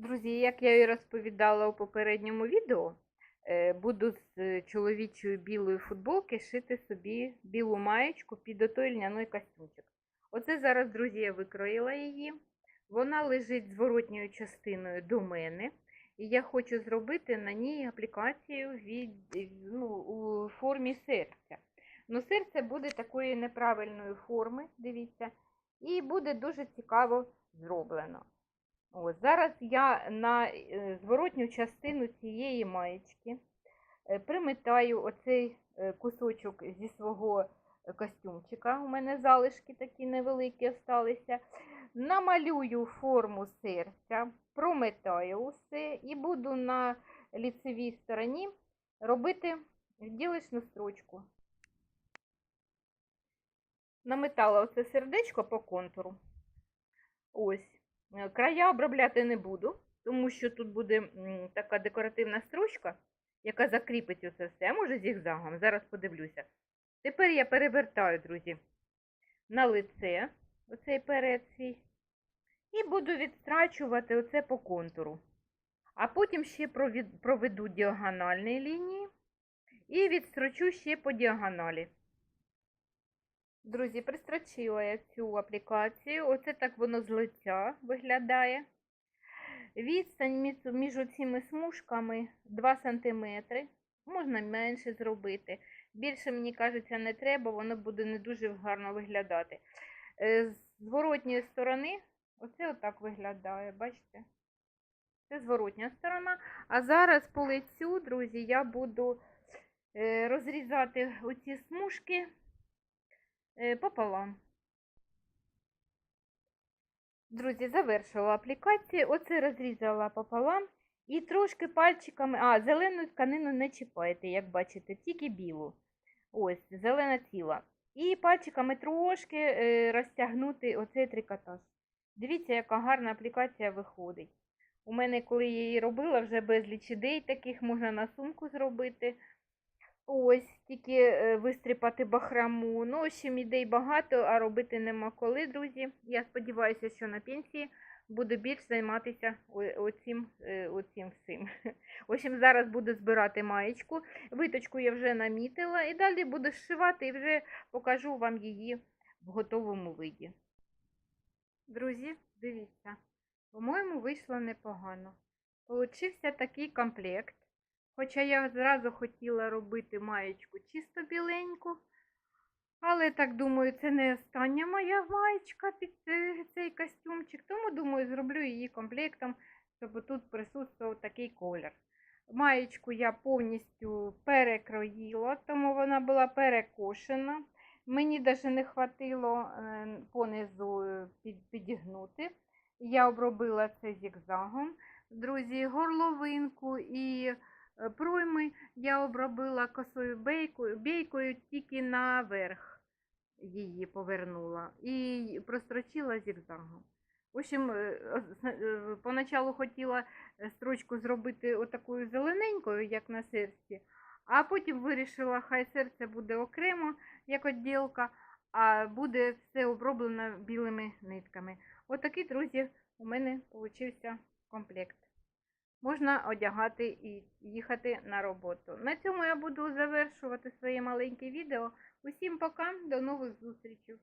Друзі, як я і розповідала у попередньому відео, е, буду з е, чоловічої білої футболки шити собі білу маєчку під отой льняний костюмчик. Оце зараз, друзі, я викроїла її. Вона лежить зворотньою частиною до мене. І я хочу зробити на ній аплікацію від, ну, у формі серця. Ну, серце буде такої неправильної форми, дивіться, і буде дуже цікаво зроблено. Ось, зараз я на е, зворотню частину цієї маєчки е, примитаю оцей е, кусочок зі свого костюмчика. У мене залишки такі невеликі залишилися. Намалюю форму серця, прометаю усе і буду на ліцевій стороні робити ділочну строчку. Наметала оце сердечко по контуру. Ось. Е, Края обробляти не буду, тому що тут буде така декоративна строчка, яка закріпить оце все, може зігзагом. Зараз подивлюся. Тепер я перевертаю, друзі, на лице оцей перед свій. І буду відстрачувати оце по контуру. А потім ще проведу діагональні лінії і відстрочу ще по діагоналі. Друзі, пристрочила я цю аплікацію. Оце так воно з лиця виглядає. Відстань між, цими смужками 2 см. Можна менше зробити. Більше, мені кажеться, не треба, воно буде не дуже гарно виглядати. Е, З зворотньої сторони, оце отак виглядає, бачите? Це зворотня сторона. А зараз по лицю, друзі, я буду е, розрізати оці смужки пополам. Друзі, завершила аплікацію. Оце розрізала пополам. І трошки пальчиками. А, зелену тканину не чіпайте, як бачите, тільки білу. Ось, зелена ціла. І пальчиками трошки е, розтягнути оцей трикотаж. Дивіться, яка гарна аплікація виходить. У мене, коли я її робила, вже безліч ідей таких можна на сумку зробити. Ось, тільки е, вистріпати бахраму. Ну, общем, ідей багато, а робити нема коли, друзі. Я сподіваюся, що на пенсії буду більш займатися о- оцім, е, всім. В общем, зараз буду збирати маєчку. Виточку я вже намітила і далі буду зшивати і вже покажу вам її в готовому виді. Друзі, дивіться, по-моєму, вийшло непогано. Получився такий комплект. Хоча я зразу хотіла робити маєчку чисто біленьку. Але так думаю, це не остання моя маєчка під е, цей костюмчик. Тому думаю, зроблю її комплектом, щоб тут присутствував такий колір. Маєчку я повністю перекроїла, тому вона була перекошена. Мені навіть не хватило е, понизу е, підігнути. Я обробила це зігзагом. Друзі, горловинку і пройми я обробила косою бейкою, бейкою тільки наверх її повернула і прострочила зігзагом. В общем, е, е, поначалу хотіла е, строчку зробити отакою зелененькою, як на серці, а потім вирішила, хай серце буде окремо, як відділка, а буде все оброблено білими нитками. Отакий, друзі, у мене получився комплект. Можна одягати і їхати на роботу. На цьому я буду завершувати своє маленьке відео. Усім пока, до нових зустрічей!